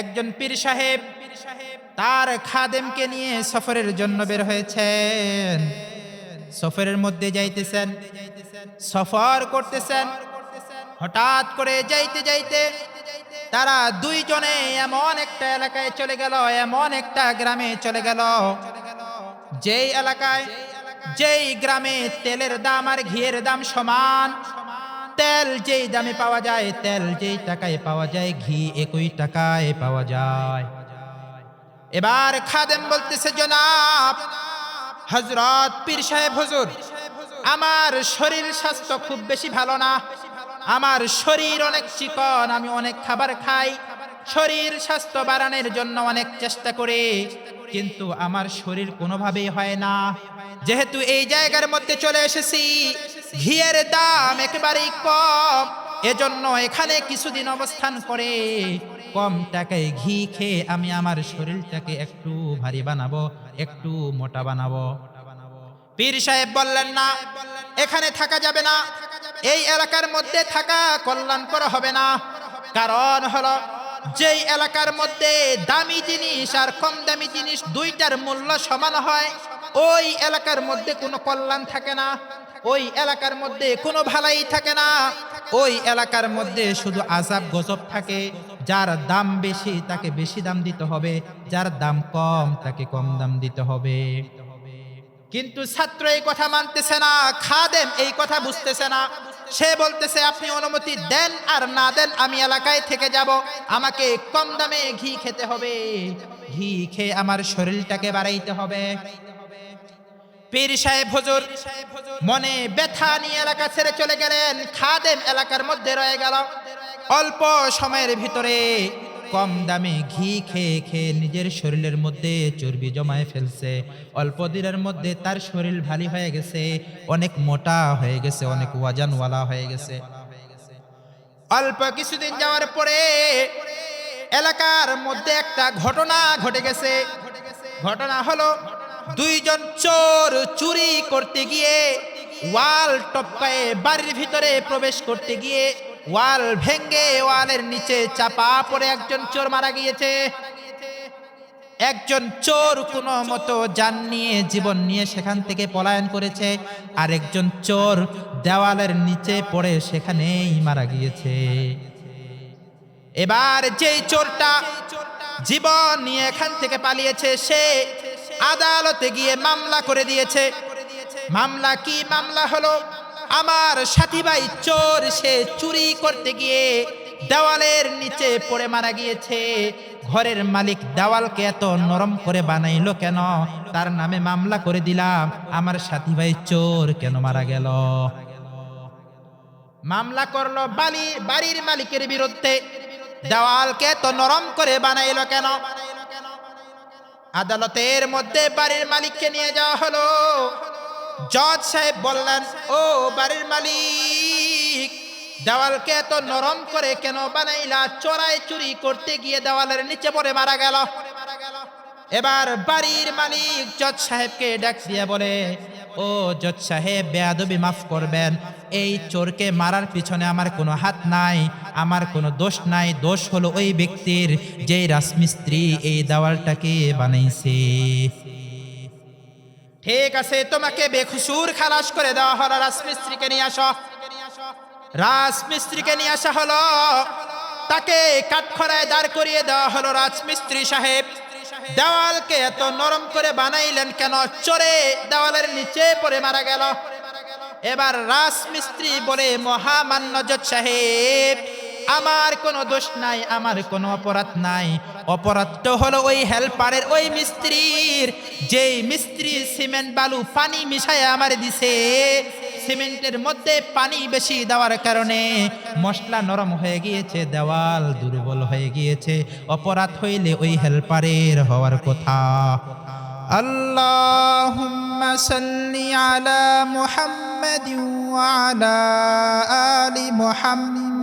একজন পীর সাহেব তার খাদেমকে নিয়ে সফরের জন্য বের হয়েছেন। সফরের মধ্যে যাইতেছেন, সফর করতেছেন। হঠাৎ করে যাইতে যাইতে তারা দুইজনে এমন একটা এলাকায় চলে গেল, এমন একটা গ্রামে চলে গেল। যেই এলাকায়, যেই গ্রামে তেলের দাম আর ঘিয়ের দাম সমান তেল যেই দামে পাওয়া যায়, তেল যেই টাকায় পাওয়া যায়, ঘি একই টাকায় পাওয়া যায়। এবার খাদেম বলতেছে, জনাব হজরত পীর সাহেব হুজুর, আমার শরীর স্বাস্থ্য খুব বেশি ভালো না। আমার শরীর অনেক চিকন, আমি অনেক খাবার খাই। শরীর স্বাস্থ্য বাড়ানোর জন্য অনেক চেষ্টা করে। কিন্তু আমার শরীর কোনোভাবেই হয় না। যেহেতু এই জায়গার মধ্যে চলে এসেছি, ঘিয়ের দাম একেবারেই কম। এজন্য এখানে কিছুদিন অবস্থান করে কম টাকায় ঘি খেয়ে আমি আমার শরীরটাকে একটু ভারী বানাবো, একটু মোটা বানাবো। পীর সাহেব বললেন, না, এখানে থাকা যাবে না। এই এলাকার মধ্যে থাকা কল্যাণকর হবে না। কারণ হলো যেই এলাকার মধ্যে দামি জিনিস আর কম দামি জিনিস দুইটার মূল্য সমান হয়, ওই এলাকার মধ্যে কোনো কল্যাণ থাকে না, ওই এলাকার মধ্যে কোনো ভালাই থাকে না, ওই এলাকার মধ্যে শুধু আজাব গজব থাকে, যার দাম বেশি তাকে বেশি দাম দিতে হবে, যার দাম কম তাকে কম দাম দিতে হবে। কিন্তু ছাত্র এই কথা মানতেছে না, খাদেম এই কথা বুঝতেছে না সে বলতেছে, আপনি অনুমতি দেন আর না দেন, আমি এলাকায় থেকে যাব। আমাকে কম দামে ঘি খেতে হবে। ঘি খেয়ে আমার শরীরটাকে বাড়াইতে হবে। পীর সাহেব হজুর, মনে ব্যথা নিয়ে এলাকা ছেড়ে চলে গেলেন। খাদেম এলাকার মধ্যে রয়ে গেল। অল্প সময়ের ভিতরে কম দামে ঘি খেয়ে খেয়ে নিজের শরীরের মধ্যে চর্বি জমায় ফেলছে। অল্প দিনের মধ্যে তার শরীর ভারী হয়ে গেছে। অনেক মোটা হয়ে গেছে, অনেক ওয়াজানওয়ালা হয়ে গেছে। অল্প কিছুদিন যাওয়ার পরে এলাকার মধ্যে একটা ঘটনা ঘটে গেছে। ঘটনা হলো, দুইজন চোর চুরি করতে গিয়ে ওয়াল টপকায়ে বাড়ির ভিতরে প্রবেশ করতে গিয়ে ওয়াল ভেঙ্গে ওয়ালের নিচে চাপা পড়ে একজন চোর মারা গিয়েছে। একজন চোর কোনো মতো যান নিয়ে জীবন নিয়ে সেখান থেকে পলায়ন করেছে। আর একজন চোর দেওয়ালের নিচে পড়ে সেখানেই মারা গিয়েছে। এবার যেই চোরটা জীবন নিয়ে এখান থেকে পালিয়েছে, সে আদালতে গিয়ে মামলা করে দিয়েছে। মামলা কি মামলা হলো? আমার সাথী ভাই চোর, সে চুরি করতে গিয়ে দেওয়ালের নিচে পড়ে মারা গিয়েছে। ঘরের মালিক দেওয়ালকে এত নরম করে বানাইলো কেন? তার নামে মামলা করে দিলাম। আমার সাথী ভাই চোর কেন মারা গেল? মামলা করল বালি, বাড়ির মালিকের বিরুদ্ধে। দেওয়ালকে তো নরম করে বানাইলো কেন? আদালতের মধ্যে বাড়ির মালিককে নিয়ে যাওয়া হলো। জজ সাহেব বললেন, ও বাড়ির মালিক, দেওয়ালকে এত নরম করে কেন বানাইলা? চোরাই চুরি করতে গিয়ে দেওয়ালের নিচে পড়ে মারা গেল। এবার বাড়ির মালিক জজ সাহেবকে ডাক দিয়ে বলে, ও জজ সাহেব, বেয়াদবি মাফ করবেন। এই চোরকে মারার পিছনে আমার কোনো হাত নাই, আমার কোনো দোষ নাই। দোষ হলো ওই ব্যক্তির যেই রাজমিস্ত্রি এই দেওয়ালটাকে বানাইছে। ঠিক আছে, তোমাকে বেখুসুর খালাস করে দেওয়া হলো রাজমিস্ত্রিকে নিয়ে আসো। রাজমিস্ত্রিকে নিয়ে আসা হলো, তাকে কাঠখড়ায় দাঁড় করিয়ে দেওয়া হলো রাজমিস্ত্রি সাহেব। দেওয়ালকে এত নরম করে বানাইলেন কেন? চোরে দেওয়ালের নিচে পড়ে মারা গেল। এবার রাজমিস্ত্রি বলে, মহামান্য সাহেব আমার কোনো দোষ নাই আমার কোনো অপরাধ নাই অপরাধটা হলো ওই হেল্পারের ওই মিস্ত্রির যেই মিস্ত্রি সিমেন্ট বালু পানি মিশায় আমার দিছে সিমেন্টের মধ্যে পানি বেশি দেওয়ার কারণে মশলা নরম হয়ে গিয়েছে দেওয়াল দুর্বল হয়ে গিয়েছে অপরাধ হইলে ওই হেল্পারের হওয়ার কথা اللهم صل على محمد وعلى آل محمد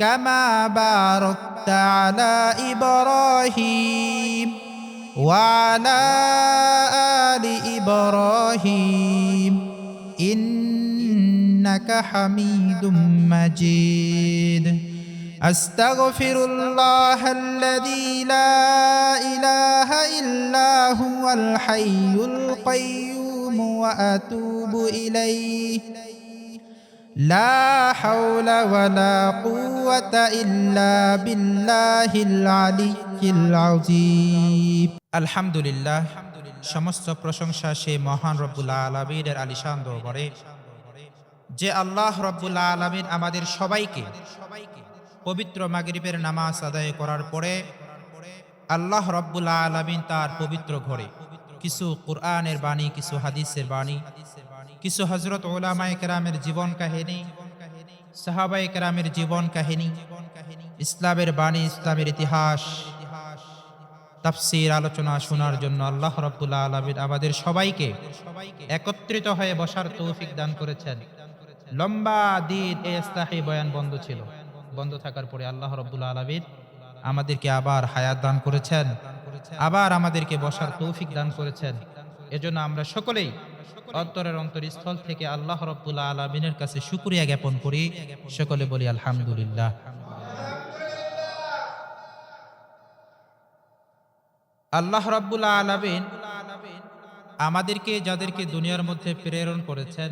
كما باركت على إبراهيم وعلى آل إبراهيم إنك حميد مجيد أستغفر الله الذي لا إله إلا هو الحي القيوم وأتوب إليه لا حول ولا قوة إلا بالله العلي العظيم الحمد لله সমস্ত প্রশংসা সে মহান রব্বুল্লা আলমীর আলিশান দরবারে। যে আল্লাহ রব্বুল আলমিন আমাদের সবাইকে পবিত্র মাগরিবের নামাজ আদায় করার পরে আল্লাহ রব্বুল্লা আলমিন তার পবিত্র ঘরে কিছু কোরআনের বাণী, কিছু হাদিসের বাণী কিছু হজরত ওলামায় কেরামের জীবন কাহিনী সাহাবাই কেরামের জীবন কাহিনী, ইসলামের বাণী, ইসলামের ইতিহাস, তাফসির আলোচনা শোনার জন্য আল্লাহ রব্বুল্লাহ আলমিন আমাদের সবাইকে একত্রিত হয়ে বসার তৌফিক দান করেছেন। লম্বা দিন এ ইস্তাহি বয়ান বন্ধ ছিল। বন্ধ থাকার পরে আল্লাহ রব্বুল আলমিন আমাদেরকে আবার হায়াত দান করেছেন। আবার আমাদেরকে বসার তৌফিক দান করেছেন। এজন্য আমরা সকলেই অন্তরের অন্তরস্থল থেকে আল্লাহ রব্বুল্লাহ আলমিনের কাছে শুক্রিয়া জ্ঞাপন করি। সকলে বলি আলহামদুলিল্লাহ। আল্লাহ রাব্বুল আলামিন আমাদেরকে, যাদেরকে দুনিয়ার মধ্যে প্রেরণ করেছেন,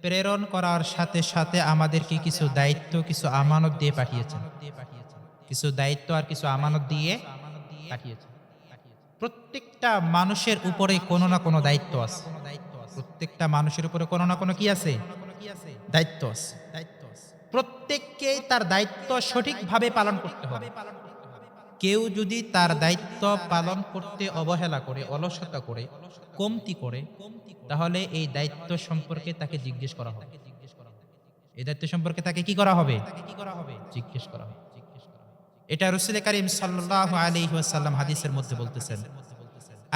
প্রেরণ করার সাথে সাথে আমাদেরকে কিছু দায়িত্ব, কিছু আমানত দিয়ে পাঠিয়েছেন। কিছু দায়িত্ব আর কিছু আমানত দিয়ে পাঠিয়েছেন। প্রত্যেকটা মানুষের উপরে কোনো না কোনো দায়িত্ব আছে। প্রত্যেকটা মানুষের উপরে কোনো না কোনো কি আছে? দায়িত্ব আছে। প্রত্যেককেই তার দায়িত্ব সঠিকভাবে পালন করতে হবে। কেউ যদি তার দায়িত্ব পালন করতে অবহেলা করে, অলসতা করে, কমতি করে, তাহলে এই দায়িত্ব সম্পর্কে তাকে জিজ্ঞেস করা হবে। এই দায়িত্ব সম্পর্কে তাকে কি করা হবে? জিজ্ঞেস করা হবে। এটা রসুল করিম সাল্লাহ আলাইহি ওয়াসাল্লাম হাদিসের মধ্যে বলতেছেন,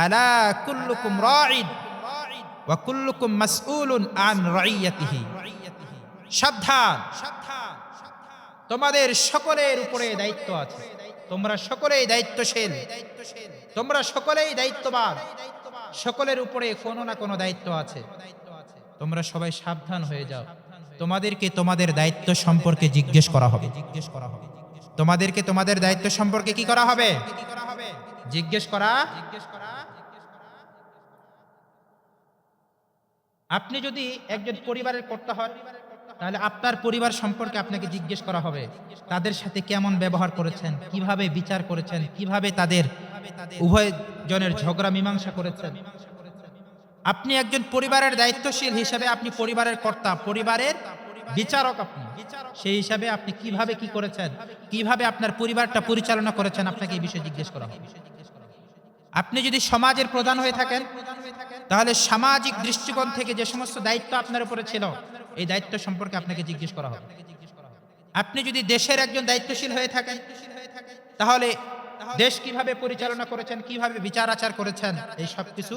আলা কুল্লুকুম রাঈদ ওয়া মাসউলুন আন রাইয়াতিহি সাবধান, তোমাদের সকলের উপরে দায়িত্ব আছে। তোমরা সকলেই দায়িত্বশীল, তোমরা সকলেই দায়িত্ববান, সকলের উপরে কোনো না কোনো দায়িত্ব আছে। তোমরা সবাই সাবধান হয়ে যাও। তোমাদেরকে তোমাদের দায়িত্ব সম্পর্কে জিজ্ঞেস করা হবে জিজ্ঞেস করা হবে। তোমাদেরকে তোমাদের দায়িত্ব সম্পর্কে কি করা হবে? জিজ্ঞেস করা। আপনি যদি একজন পরিবারের কর্তা হন, তাহলে আপনার পরিবার সম্পর্কে আপনাকে জিজ্ঞেস করা হবে, তাদের সাথে কেমন ব্যবহার করেছেন, কীভাবে বিচার করেছেন, কীভাবে তাদের উভয় জনের ঝগড়া মীমাংসা করেছেন। আপনি একজন পরিবারের দায়িত্বশীল হিসাবে আপনি পরিবারের কর্তা, পরিবারের বিচারক আপনি। সেই হিসাবে আপনি কীভাবে কি করেছেন? কীভাবে আপনার পরিবারটা পরিচালনা করেছেন? আপনাকে এই বিষয়ে জিজ্ঞেস করা হবে। আপনি যদি সমাজের প্রধান হয়ে থাকেন, তাহলে সামাজিক দৃষ্টিকোণ থেকে যে সমস্ত দায়িত্ব আপনার উপরে ছিল, এই দায়িত্ব সম্পর্কে আপনাকে জিজ্ঞেস করা হবে। আপনি যদি দেশের একজন দায়িত্বশীল হয়ে থাকেন, তাহলে দেশ কীভাবে পরিচালনা করেছেন, কীভাবে বিচার আচার করেছেন, এই সব কিছু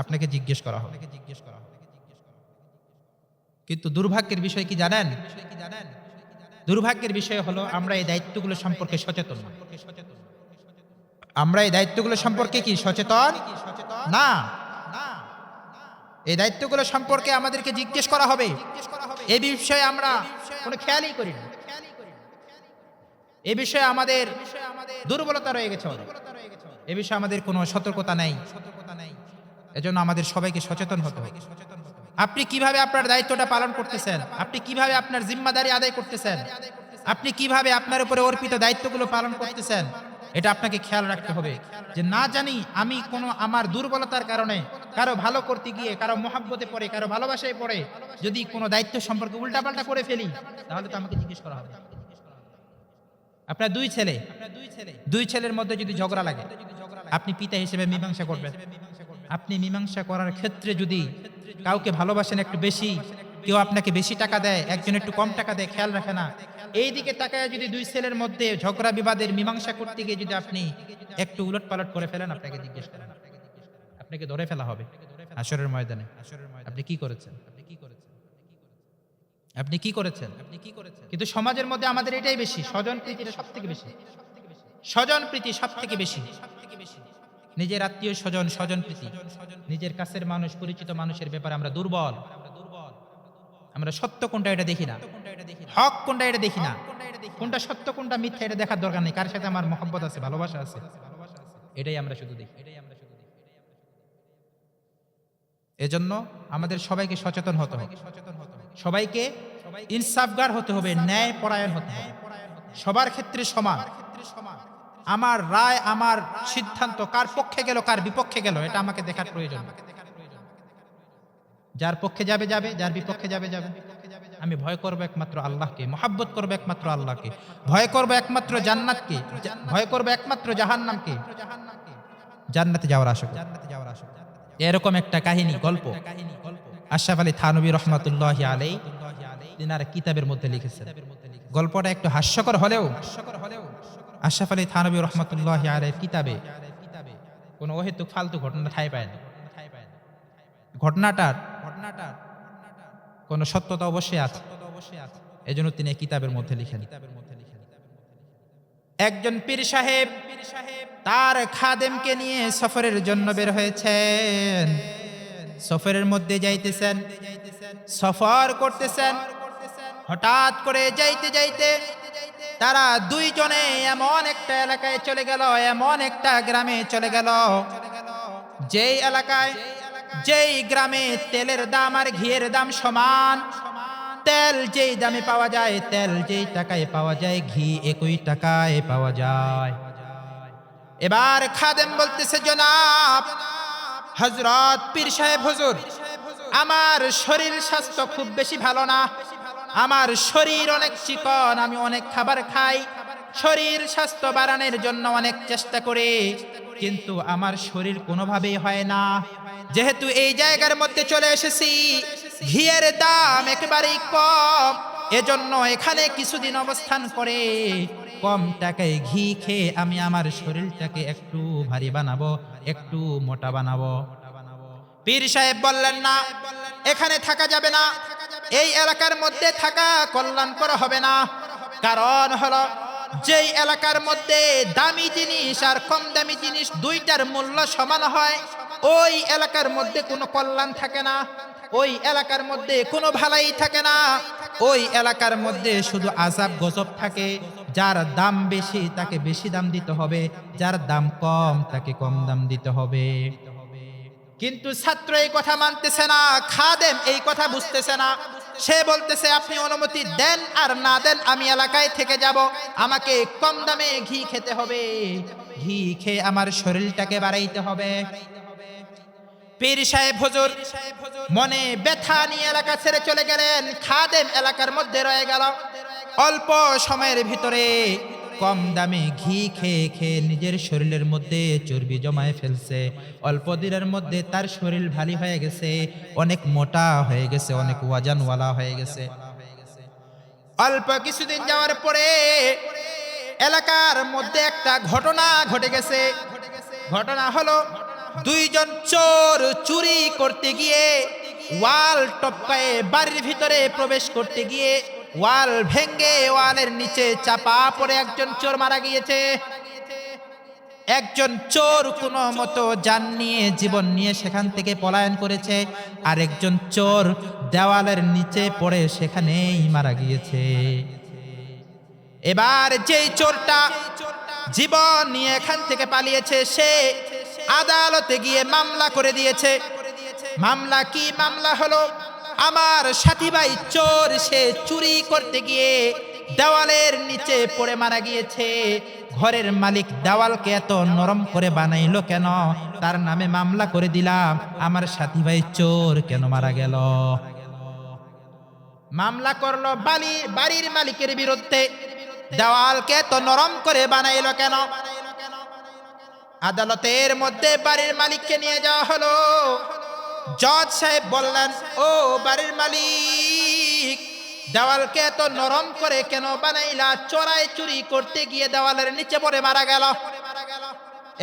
আপনাকে জিজ্ঞেস করা হবে। জিজ্ঞেস করা কিন্তু দুর্ভাগ্যের বিষয় কি জানেন? দুর্ভাগ্যের বিষয় হলো আমরা এই দায়িত্বগুলো সম্পর্কে সচেতন আমরা এই দায়িত্বগুলো সম্পর্কে কি সচেতন? না। এই দায়িত্বগুলো সম্পর্কে আমাদেরকে জিজ্ঞেস করা হবে। এই বিষয়ে আমরা কোনো খেয়ালই করি না। এ বিষয়ে আমাদের দুর্বলতা রয়ে গেছে এ বিষয়ে আমাদের কোনো সতর্কতা নেই। এজন্য আমাদের সবাইকে সচেতন হতে হবে। আপনি কীভাবে আপনার দায়িত্বটা পালন করতেছেন? আপনি কীভাবে আপনার জিম্মাদারি আদায় করতেছেন? আপনি কীভাবে আপনার উপরে অর্পিত দায়িত্বগুলো পালন করতেছেন? এটা আপনাকে খেয়াল রাখতে হবে যে না জানি আমি কোনো আমার দুর্বলতার কারণে কারও ভালো করতে গিয়ে, কারও মহাব্বতে পড়ে, কারও ভালোবাসায় পড়ে যদি কোনো দায়িত্ব সম্পর্কে উল্টাপাল্টা করে ফেলি, তাহলে তো আমাকে জিজ্ঞেস করা হবে আপনার দুই ছেলে, দুই ছেলের মধ্যে যদি ঝগড়া লাগে, আপনি পিতা হিসেবে মীমাংসা করবেন। আপনি মীমাংসা করার ক্ষেত্রে যদি কাউকে ভালোবাসেন একটু বেশি, কেউ আপনাকে বেশি টাকা দেয়, একজন একটু কম টাকা দেয়, খেয়াল রাখে না। এই দিকে তাকায় যদি দুই ছেলের মধ্যে ঝগড়া বিবাদের মীমাংসা করতে গিয়ে যদি আপনি একটু উলট পালট করে ফেলেন, আপনাকে জিজ্ঞেস করেন, আপনাকে ধরে ফেলা হবে আসরের ময়দানে। আপনি কি করেছেন? আপনি কি করেছেন? আপনি কি করেছেন আপনি কি করেছেন কিন্তু সমাজের মধ্যে আমাদের এটাই বেশি, স্বজন প্রীতিটা সব থেকে বেশি। স্বজন প্রীতি সব থেকে বেশি। নিজের আত্মীয় স্বজন স্বজন প্রীতি। নিজের কাছের মানুষ, পরিচিত মানুষের ব্যাপারে আমরা দুর্বল। আমরা সত্য কোনটা এটা দেখি না। হক কোনটা এটা দেখি না। কোনটা সত্য, কোনটা মিথ্যা এটা দেখার দরকার নেই। কার সাথে আমার মহব্বত আছে, ভালোবাসা আছে? এটাই আমরা শুধু দেখি। এজন্য আমাদের সবাইকে সচেতন হতে হবে। সবাইকে ইনসাফগার হতে হবে ন্যায় পরায়ণ হতে হবে। সবার ক্ষেত্রে সমান। আমার রায়, আমার সিদ্ধান্ত, কার পক্ষে গেল, কার বিপক্ষে গেল, এটা আমাকে দেখার প্রয়োজন। যার পক্ষে যাবে যাবে, যার বিপক্ষে যাবে যাবে। আমি ভয় করব একমাত্র আল্লাহকে, মহাব্বত করব একমাত্র আল্লাহকে, ভয় করব একমাত্র জান্নাতকে, ভয় করব একমাত্র জাহান্নামকে। জান্নাতে যাওয়ার আশা করি। এরকম একটা কাহিনী, গল্প। আশরাফ আলী থানবী রহমতুল্লাহ আলাই তিনার কিতাবের মধ্যে লিখেছেন। গল্পটা একটু হাস্যকর হলেও আশরাফ আলী থানবী রহমতুল্লাহ আলাই কিতাবে কোনো অহেতুক ফালতু ঘটনা ঠাই পায় না। ঘটনাটার ঘটনাটার কোনো সত্যতা অবশ্যই আছে। এজন্য তিনি এই কিতাবের মধ্যে লিখেন। একজন পীর সাহেব তার খাদেমকে নিয়ে সফরের জন্য বের হয়েছেন। সফরের মধ্যে যাইতেছেন, সফর করতেছেন। হঠাৎ করে যাইতে যাইতে তারা দুইজনে এমন একটা এলাকায় চলে গেল, এমন একটা গ্রামে চলে গেল। যেই এলাকায়, যেই গ্রামে তেলের দাম আর ঘিয়ের দাম সমান, তেল যেই দামে পাওয়া যায়, তেল যেই টাকায় পাওয়া যায়, ঘি একই টাকায় পাওয়া যায়। এবার খাদেম বলতেছে, জনাব হজরত পীর সাহেব হুজুর, আমার শরীর স্বাস্থ্য খুব বেশি ভালো না। আমার শরীর অনেক চিকন, আমি অনেক খাবার খাই। শরীর স্বাস্থ্য বাড়ানোর জন্য অনেক চেষ্টা করে, কিন্তু আমার শরীর কোনোভাবেই হয় না। যেহেতু এই জায়গার মধ্যে চলে এসেছি, ঘিয়ের দাম একেবারেই কম। এজন্য এখানে কিছুদিন অবস্থান করে কম টাকায় ঘি খেয়ে আমি আমার শরীরটাকে একটু ভারী বানাবো, একটু মোটা বানাবো। পীর সাহেব বললেন, না, এখানে থাকা যাবে না। এই এলাকার মধ্যে থাকা কল্যাণকর হবে না। কারণ হলো, যেই এলাকার মধ্যে দামি জিনিস আর কম দামি জিনিস দুইটার মূল্য সমান হয়, ওই এলাকার মধ্যে কোনো কল্যাণ থাকে না। ওই এলাকার মধ্যে কোনো ভালাই থাকে না। ওই এলাকার মধ্যে শুধু আজাব গজব থাকে। যার দাম বেশি, তাকে বেশি দাম দিতে হবে। যার দাম কম, তাকে কম দাম দিতে হবে। কিন্তু ছাত্র এই কথা মানতেছে না, খাদেম এই কথা বুঝতেছে না। সে বলতেছে, আপনি অনুমতি দেন আর না দেন, আমি এলাকায় থেকে যাব। আমাকে কম দামে ঘি খেতে হবে। ঘি খেয়ে আমার শরীরটাকে বাড়াইতে হবে। পীর সাহেব হুজুর, মনে ব্যথা নিয়ে এলাকা ছেড়ে চলে গেলেন। খাদেম এলাকার মধ্যে রয়ে গেল। অল্প সময়ের ভিতরে কম দামে ঘি খেয়ে খেয়ে নিজের শরীরের মধ্যে চর্বি জমায়ে ফেলছে। অল্প দিনের মধ্যে তার শরীর ভারী হয়ে গেছে, অনেক মোটা হয়ে গেছে, অনেক ওয়াজানওয়ালা হয়ে গেছে। অল্প কিছুদিন যাওয়ার পরে এলাকার মধ্যে একটা ঘটনা ঘটে গেছে। ঘটনা হলো, দুইজন চোর চুরি করতে গিয়ে ওয়াল টপকায়ে বাড়ির ভিতরে প্রবেশ করতে গিয়ে ওয়াল ভেঙ্গে ওয়ালের নিচে চাপা পড়ে একজন চোর মারা গিয়েছে। একজন চোর কোনো মতো যান নিয়ে জীবন নিয়ে সেখান থেকে পলায়ন করেছে। আর একজন চোর দেওয়ালের নিচে পড়ে সেখানেই মারা গিয়েছে। এবার যেই চোরটা জীবন নিয়ে এখান থেকে পালিয়েছে, সে আদালতে গিয়ে মামলা করে দিয়েছে। মামলা কি মামলা হলো? আমার সাথী ভাই চোর, সে চুরি করতে গিয়ে দেওয়ালের নিচে পড়ে মারা গিয়েছে। ঘরের মালিক দেওয়ালকে এত নরম করে বানাইলো কেন? তার নামে মামলা করে দিলাম। আমার সাথী ভাই চোর কেন মারা গেল? মামলা করল বালি, বাড়ির মালিকের বিরুদ্ধে। দেওয়ালকে তো নরম করে বানাইলো কেন? আদালতের মধ্যে বাড়ির মালিককে নিয়ে যাওয়া হলো। জজ সাহেব বললেন, ও বাড়ির মালিক, দেওয়ালকে এত নরম করে কেন বানাইলা? চোরাই চুরি করতে গিয়ে দেওয়ালের নিচে পড়ে মারা গেল।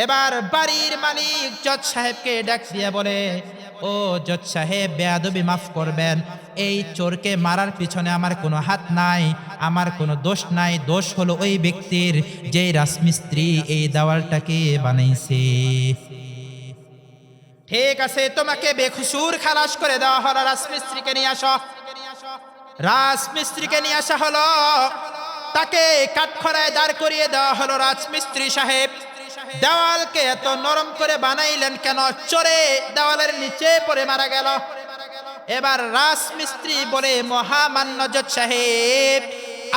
এবার বাড়ির মালিক জজ সাহেবকে ডাক দিয়ে বলে, ও জজ সাহেব, বেয়াদবি মাফ করবেন। এই চোরকে মারার পিছনে আমার কোনো হাত নাই, আমার কোনো দোষ নাই। দোষ হলো ওই ব্যক্তির যেই রাজমিস্ত্রি এই দেওয়ালটাকে বানাইছে। ঠিক আছে, তোমাকে বেখুসুর খালাস করে দেওয়া হলো, রাজমিস্ত্রিকে নিয়ে আসো। রাজমিস্ত্রিকে নিয়ে আসা হলো, তাকে কাঠখড়ায় দাঁড় করিয়ে দেওয়া হলো রাজমিস্ত্রি সাহেব। দেওয়ালকে এত নরম করে বানাইলেন কেন? চোরে দেওয়ালের নিচে পড়ে মারা গেল। এবার রাজমিস্ত্রি বলে, মহামান্য সাহেব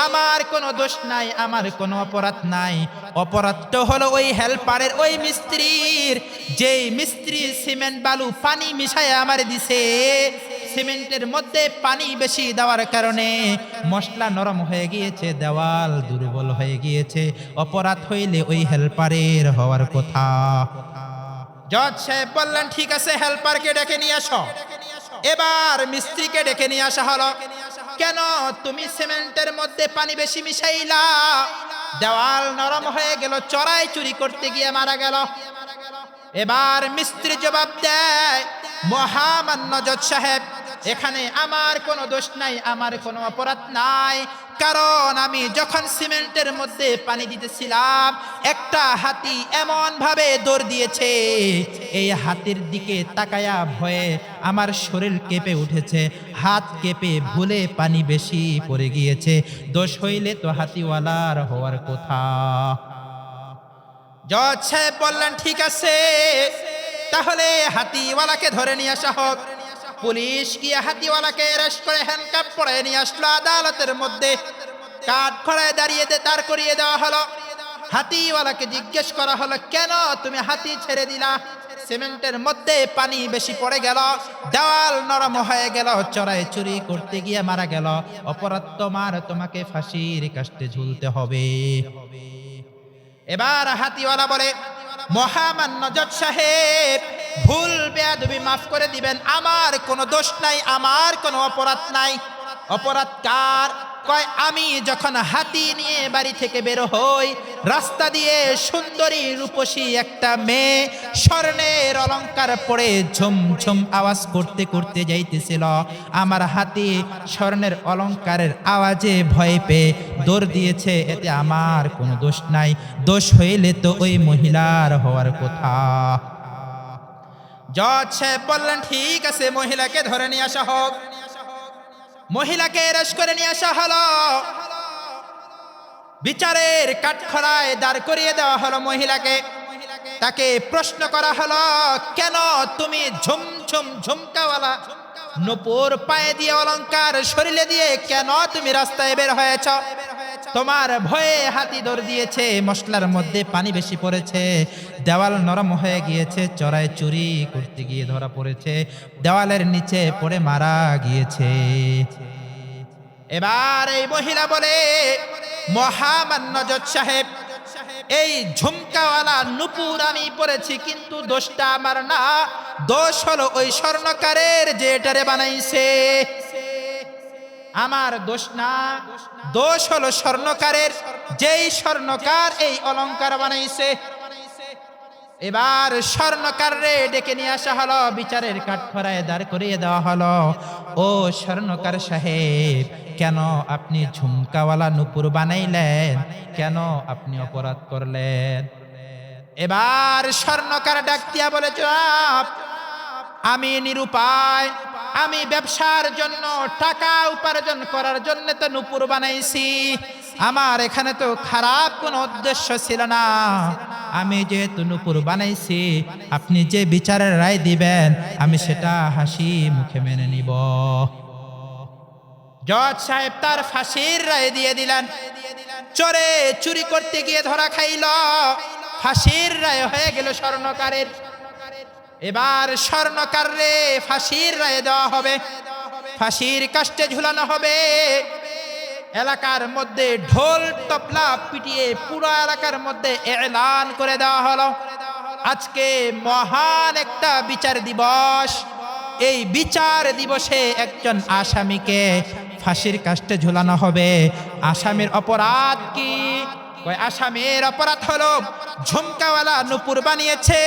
আমার কোনো দোষ নাই, আমার কোনো অপরাধ নাই। অপরাধটা হলো ওই হেল্পারের, ওই মিস্ত্রির। যেই মিস্ত্রি সিমেন্ট, বালু, পানি মিশায় আমার দিছে, সিমেন্টের মধ্যে পানি বেশি দেওয়ার কারণে মশলা নরম হয়ে গিয়েছে, দেওয়াল দুর্বল হয়ে গিয়েছে। অপরাধ হইলে ওই হেল্পারের হওয়ার কথা। জজ সাহেব বললেন, ঠিক আছে, হেল্পারকে ডেকে নিয়ে আসো। এবার মিস্ত্রিকে ডেকে নিয়ে আসা হলো। কেন তুমি সিমেন্টের মধ্যে পানি বেশি মিশাইলা? দেওয়াল নরম হয়ে গেল, চড়াই চুরি করতে গিয়ে মারা গেল। এবার মিস্ত্রি জবাব দেয়, মহামান্য জজ সাহেব, এখানে আমার কোনো দোষ নাই, আমার কোনো অপরাধ নাই। কারণ আমি যখন সিমেন্টের মধ্যে পানি দিতেছিলাম, একটা হাতি এমন ভাবে দৌড় দিয়েছে। এই হাতির দিকে তাকায়া ভয়ে আমার শরীর কেঁপে উঠেছে, হাত কেঁপে ভুলে পানি বেশি পড়ে গিয়েছে। দোষ হইলে তো হাতিওয়ালার হওয়ার কথা। জজ সাহেব বললেন, ঠিক আছে, তাহলে হাতিওয়ালাকে ধরে নিয়ে আসা হোক। পুলিশ গিয়ে হাতিওয়ালাকে অ্যারেস্ট করে হ্যান্ডকাপ পরে নিয়ে আসলো আদালতের মধ্যে? কাঠ খড়ায় দাঁড়িয়ে দাঁড় করিয়ে দেওয়া হলো। হাতিওয়ালাকে জিজ্ঞেস করা হলো, কেন তুমি হাতি ছেড়ে দিলা? সিমেন্টের মধ্যে পানি বেশি পড়ে গেল, দেওয়াল নরম হয়ে গেল, চড়াই চুরি করতে গিয়ে মারা গেল। অপরাধ তোমার, তোমাকে ফাঁসির কাস্তে ঝুলতে হবে। এবার হাতিওয়ালা বলে, মহামান্য জজ সাহেব ভুল বেয়াদবি মাফ করে দিবেন। আমার কোনো দোষ নাই, আমার কোনো অপরাধ নাই। অপরাধ কার? কয়, আমি যখন হাতি নিয়ে বাড়ি থেকে বের হই, রাস্তা দিয়ে সুন্দরী রূপসী একটা মেয়ে স্বর্ণের অলংকার পরে ঝুমঝুম আওয়াজ করতে করতে যাইতেছিল। আমার হাতি স্বর্ণের অলংকারের আওয়াজে ভয় পেয়ে দৌড় দিয়েছে, এতে আমার কোনো দোষ নাই। দোষ হইলে তো ওই মহিলার হওয়ার কথা। জজ বললেন, ঠিক আছে, মহিলাকে ধরে নিয়ে আসা হোক। মহিলাকে রেস করে নিয়ে আসা হলো। বিচারের কাঠখড়ায় দাঁড় করিয়ে দেওয়া হলো মহিলাকে। তাকে প্রশ্ন করা হলো, কেন তুমি ঝুমঝুম ঝুমকাওয়ালা, নপুর পায়ে দিয়ে অলংকার শরীরে দিয়ে কেন তুমি রাস্তায় বের হয়েছ? তোমার ভয়ে হাতি দৌড় দিয়েছে, মশলার মধ্যে পানি বেশি পড়েছে। দেওয়াল নরম হয়ে গিয়েছে, চড়াই চুরি করতে গিয়ে ধরা পড়েছে, দেওয়ালের নিচে পড়ে মারা গিয়েছে। এবার এই মহিলা বলে, মহামান্য জজ সাহেব, এই ঝুমকাওয়ালা নুপুর আমি পড়েছি, কিন্তু দোষটা আমার না। দোষ হলো ওই স্বর্ণকারের যে এটারে বানাইছে। আমার দোষ না। দোষ হলো স্বর্ণকারের, যেই স্বর্ণকার এই অলঙ্কার বানাইছে। এবার স্বর্ণকার রে ডেকে নিয়ে আসা হলো, বিচারের কাঠখড়ায় দাঁড় করিয়ে দেওয়া হলো। ও স্বর্ণকার সাহেব, কেন আপনি ঝুমকাওয়ালা নুপুর বানাইলেন? কেন আপনি অপরাধ করলেন? এবার স্বর্ণকার ডাক দিয়া বলে আমি নিরুপায়। আমি ব্যবসার জন্য টাকা উপার্জন করার জন্য তো নুপুর বানাইছি। আমার এখানে তো খারাপ কোনো উদ্দেশ্য ছিল না। আমি যেহেতু নুপুর বানাইছি, আপনি যে বিচারের রায় দিবেন, আমি সেটা হাসি মুখে মেনে নিব। জজ সাহেব তার ফাঁসির রায় দিয়ে দিলেন। চোরে চুরি করতে গিয়ে ধরা খাইল। ফাঁসির রায় হয়ে গেল স্বর্ণকারের। এবার স্বর্ণকার রে ফাঁসির রায় দেওয়া হবে। ফাঁসির কাষ্টে ঝুলানো হবে। এলাকার মধ্যে ঢোল তবলা পিটিয়ে পুরো এলাকার মধ্যে এলান করে দেওয়া হলো। আজকে মহান একটা বিচার দিবস। এই বিচার দিবসে একজন আসামিকে ফাঁসির কাষ্টে ঝুলানো হবে। আসামির অপরাধ কি? কয়, আসামের অপরাধ হলো, ঝুমকাওয়ালা নুপুর বানিয়েছে,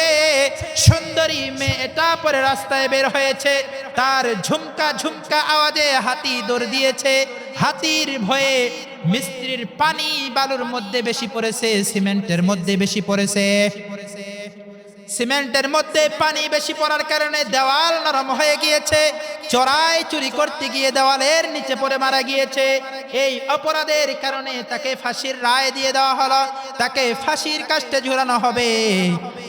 সুন্দরী মেয়েটা পরে রাস্তায় বের হয়েছে, তার ঝুমকা ঝুমকা আওয়াজে হাতি দৌড় দিয়েছে, হাতির ভয়ে মিস্ত্রির পানি বালুর মধ্যে বেশি পড়েছে, সিমেন্টের মধ্যে বেশি পড়েছে। সিমেন্টের মধ্যে পানি বেশি পড়ার কারণে দেওয়াল নরম হয়ে গিয়েছে। চড়াই চুরি করতে গিয়ে দেওয়ালের নিচে পড়ে মারা গিয়েছে। এই অপরাধের কারণে তাকে ফাঁসির রায় দিয়ে দেওয়া হলো। তাকে ফাঁসির কাষ্টে ঝুলানো হবে।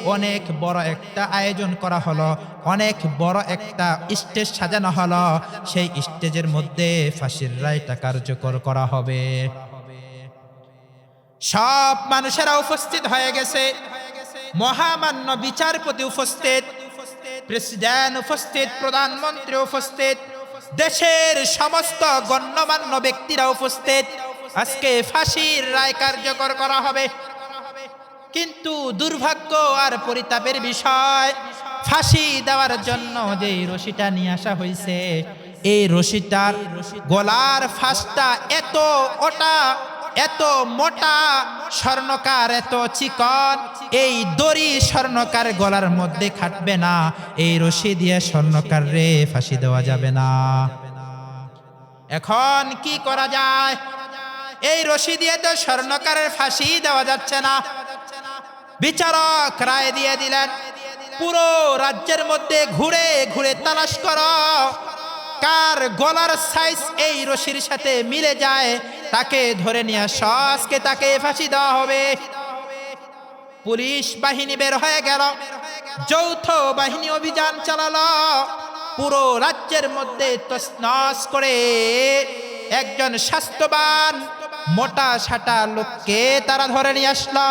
অনেক বড় একটা আয়োজন করা হলো। অনেক বড় একটা স্টেজ সাজানো হলো। সেই স্টেজের মধ্যে ফাঁসির রায়টা কার্যকর করা হবে। সব মানুষেরা উপস্থিত হয়ে গেছে। মহামান্য বিচারপতি উপস্থিত, প্রেসিডেন্ট উপস্থিত, প্রধানমন্ত্রী উপস্থিত, দেশের সমস্ত গণ্যমান্য ব্যক্তিরা উপস্থিত। আজকে ফাঁসির রায় কার্যকর করা হবে। কিন্তু দুর্ভাগ্য আর পরিতাপের বিষয়, ফাঁসি দেওয়ার জন্য যে রশিটা নিয়ে আসা হয়েছে, এই রশিটার গলার ফাঁসটা এত ওটা এত মোটা স্বর্ণকার, এত চিকন, এই দড়ি স্বর্ণকার গলার মধ্যে খাটবে না। এই রশি দিয়ে স্বর্ণকার রে ফাঁসি দেওয়া যাবে না। এখন কি করা যায়? এই রশি দিয়ে তো স্বর্ণকারের ফাঁসি দেওয়া যাচ্ছে না। বিচারক রায় দিয়ে দিলেন, পুরো রাজ্যের মধ্যে ঘুরে ঘুরে তালাশ করো। কার গলার সাইজ এই রশির সাথে মিলে যায়, তাকে ধরে নিয়ে আজকে তাকে ফাঁসি দেওয়া হবে। পুলিশ বাহিনী বের হয়ে গেল। যৌথ বাহিনী অভিযান চালালো। পুরো রাজ্যের মধ্যে তসনস করে একজন স্বাস্থ্যবান, মোটা সাটা লোককে তারা ধরে নিয়ে আসলো।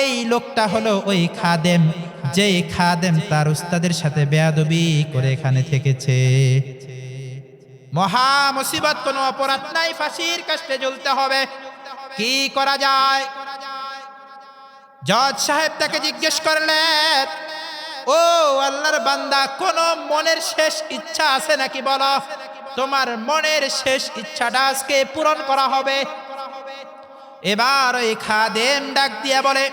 এই লোকটা হলো ওই খাদেম, যেই খাদেম তার উস্তাদের সাথে বেয়াদবি করে এখানে থেকেছে। মহা মুসিবত, কোনো অপরাধ নাই, ফাঁসির কাষ্টে জ্বলতে হবে। কি করা যায়? জজ সাহেব তাকে জিজ্ঞেস করলেন, ও আল্লাহর বান্দা, কোন মনের শেষ ইচ্ছা আছে নাকি বলো? তোমার মনের শেষ ইচ্ছাটা আজকে পূরণ করা হবে। এবার ওই খাদেম ডাক দিয়া বলে,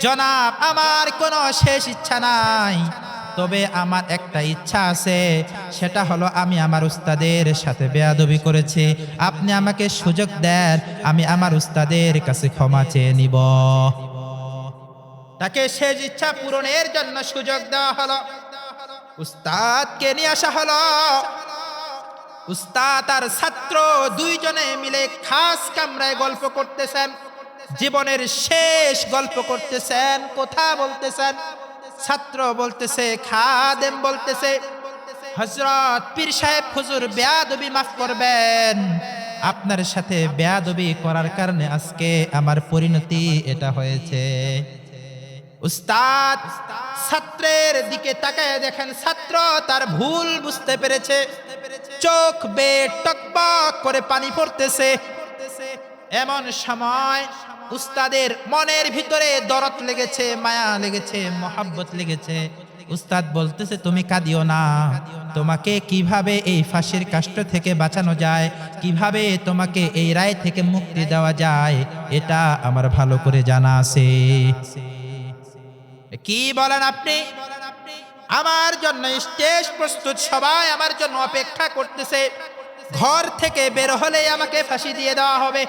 জনাব, আমার কোনো শেষ ইচ্ছা নাই। তবে আমার একটা ইচ্ছা আছে, সেটা হলো আমি আমার উস্তাদের সাথে বেয়াদবি করেছি। আপনি আমাকে সুযোগ দেন, আমি আমার উস্তাদের কাছে ক্ষমা চেয়ে নিব। তাকে শেষ ইচ্ছা পূরণের জন্য সুযোগ দেওয়া হলো। উস্তাদকে নিয়ে আসা হলো। উস্তাদ আর ছাত্র দুইজনে মিলে খাস কামরায় গল্প করতেছেন। জীবনের শেষ গল্প করতেছেন, কথা বলতেছেন। ছাত্র বলতেছে, খাদেম বলতেছে হজরত পীর সাহেব হুজুর বেয়াদবি মাফ করবেন। আপনার সাথে বেয়াদবি করার কারণে আজকে আমার পরিণতি এটা হয়েছে। উস্তাদ, ছাত্রের দিকে তাকায় দেখেন, ছাত্র তার ভুল বুঝতে পেরেছে। চোখ বে টকবক করে পানি পড়তেছে। এমন সময় উস্তাদের মনের ভিতরে দরদ লেগেছে, মায়া লেগেছে, মহাব্বত লেগেছে। উস্তাদ বলতেছে, তুমি কাঁদিও না। তোমাকে কীভাবে এই ফাঁসির কাষ্ট থেকে বাঁচানো যায়? কীভাবে তোমাকে এই রায় থেকে মুক্তি দেওয়া যায়? এটা আমার ভালো করে জানা আছে। কি বলেন আপনি? আমার জন্য স্টেজ প্রস্তুত, সবাই আমার জন্য অপেক্ষা করতেছে। ঘর থেকে বের হলে আমাকে ফাঁসি দিয়ে দেওয়া হবে।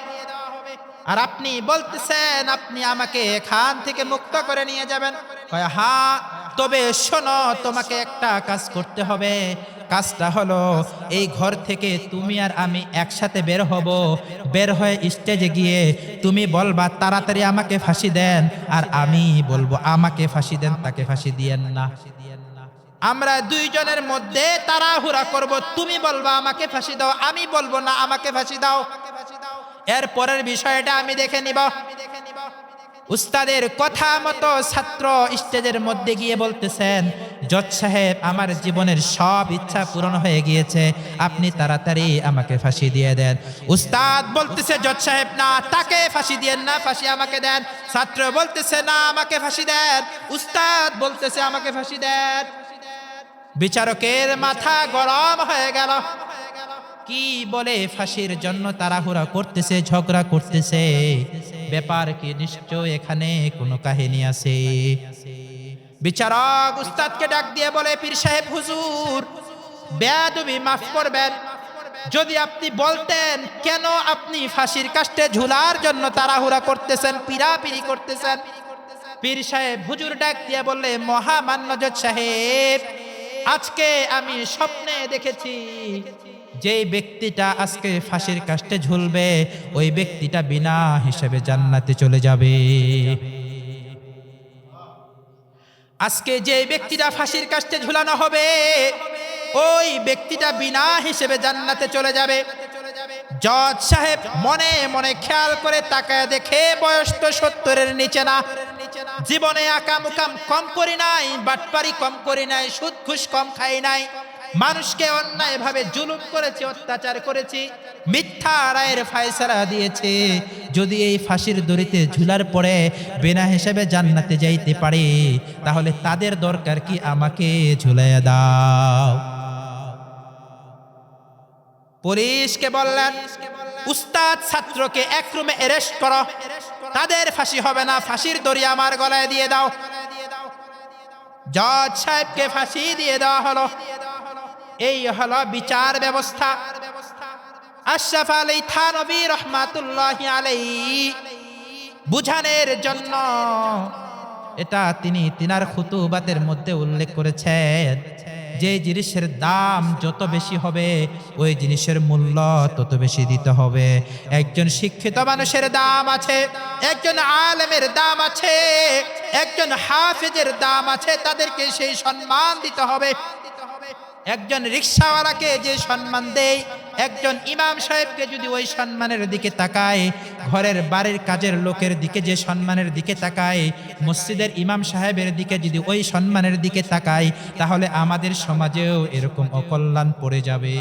আর আপনি বলতেছেন, আপনি আমাকে এখান থেকে মুক্ত করে নিয়ে যাবেন। হ্যাঁ তবে শোনো, তোমাকে একটা কাজ করতে হবে। কাজটা হলো, এই ঘর থেকে তুমি আর আমি একসাথে বের হব। বের হয়ে স্টেজে গিয়ে তুমি বলবা, তাড়াতাড়ি আমাকে ফাঁসি দেন। আর আমি বলব, আমাকে ফাঁসি দেন, তাকে ফাঁসি দিয়েন না। আমরা দুইজনের মধ্যে তাড়াহুড়া করব। তুমি বলবা, আমাকে ফাঁসি দাও। আমি বলব, না, আমাকে ফাঁসি দাও। এর পরের বিষয়টা আমি দেখে নিব। উস্তাদের কথা মতো ছাত্র স্টেজের মধ্যে গিয়ে বলতেছেন, জজ সাহেব, আমার জীবনের সব ইচ্ছা পূরণ হয়ে গিয়েছে। আপনি তাড়াতাড়ি আমাকে ফাঁসি দিয়ে দেন। উস্তাদ বলতেছে, জজ সাহেব, না, তাকে ফাঁসি দিয়েন না, ফাঁসি আমাকে দেন। ছাত্র বলতেছে, না, আমাকে ফাঁসি দেন। উস্তাদ বলতেছে, আমাকে ফাঁসি দেন। বিচারকের মাথা গরম হয়ে গেল। কি বলে ফাঁসির জন্য তাড়াহুড়া করতেছে, ঝগড়া করতেছে? ব্যাপার কি? নিশ্চয় এখানে কোনো কাহিনী আছে। বিচারক উস্তাদকে ডাক দিয়ে বলে, পীর সাহেব হুজুর বেয়াদবি মাফ করবেন। যদি আপনি বলতেন, কেন আপনি ফাঁসির কাষ্টে ঝুলার জন্য তাড়াহুড়া করতেছেন পিরাপিরি করতেছেন? পীর সাহেব হুজুর ডাক দিয়ে বললে, মহামান্য সাহেব, আজকে আমি স্বপ্নে দেখেছি যে ব্যক্তিটা আজকে ফাঁসির কাষ্টে ঝুলবে, ওই ব্যক্তিটা বিনা হিসেবে জান্নাতে চলে যাবে। আজকে যে ব্যক্তিটা ফাঁসির কাষ্টে ঝুলানো হবে, ওই ব্যক্তিটা বিনা হিসেবে জান্নাতে চলে যাবে। জজ সাহেব মনে মনে খেয়াল করে তাকায় দেখে বয়স তো সত্তরের নিচে না। জীবনে আকাম কম করি নাই, বাটপারি কম করি নাই, সুদ ঘুষ কম খাই নাই। মানুষকে অন্যায় ভাবে জুলুম করেছি, অত্যাচার করেছি, মিথ্যা রায়ের ফায়সালা দিয়েছে। যদি এই ফাঁসির দড়িতে ঝুলার পরে বিনা হিসেবে জান্নাতে যাইতে পারে, তাহলে তাদের দরকার কি আমাকে ঝুলাইয়া দাও? পুলিশকে বললেন, উস্তাদ ছাত্রকে এক রুমে অ্যারেস্ট করো। তাদের ফাঁসি হবে না, ফাঁসির দড়ি আমার গলায় দিয়ে দাও। জজ সাহেবকে ফাঁসি দিয়ে দেওয়া হলো। এই হলো বিচার ব্যবস্থা। আশরাফ আলী থানবী রহমাতুল্লাহ আলাই বুঝানের জন্য এটা তিনি তিনার খুতুবাতের মধ্যে উল্লেখ করেছেন, যে জিনিসের দাম যত বেশি হবে, ওই জিনিসের মূল্য তত বেশি দিতে হবে। একজন শিক্ষিত মানুষের দাম আছে, একজন আলেমের দাম আছে, একজন হাফেজের দাম আছে, তাদেরকে সেই সম্মান দিতে হবে। একজন রিক্সাওয়ালাকে যে সম্মান দেয়, একজন ইমাম সাহেবকে যদি ওই সম্মানের দিকে তাকায়, ঘরের বাড়ির কাজের লোকের দিকে যে সম্মানের দিকে তাকায়, মসজিদের ইমাম সাহেবের দিকে যদি ওই সম্মানের দিকে তাকায়, তাহলে আমাদের সমাজেও এরকম অকল্যাণ পড়ে যাবে।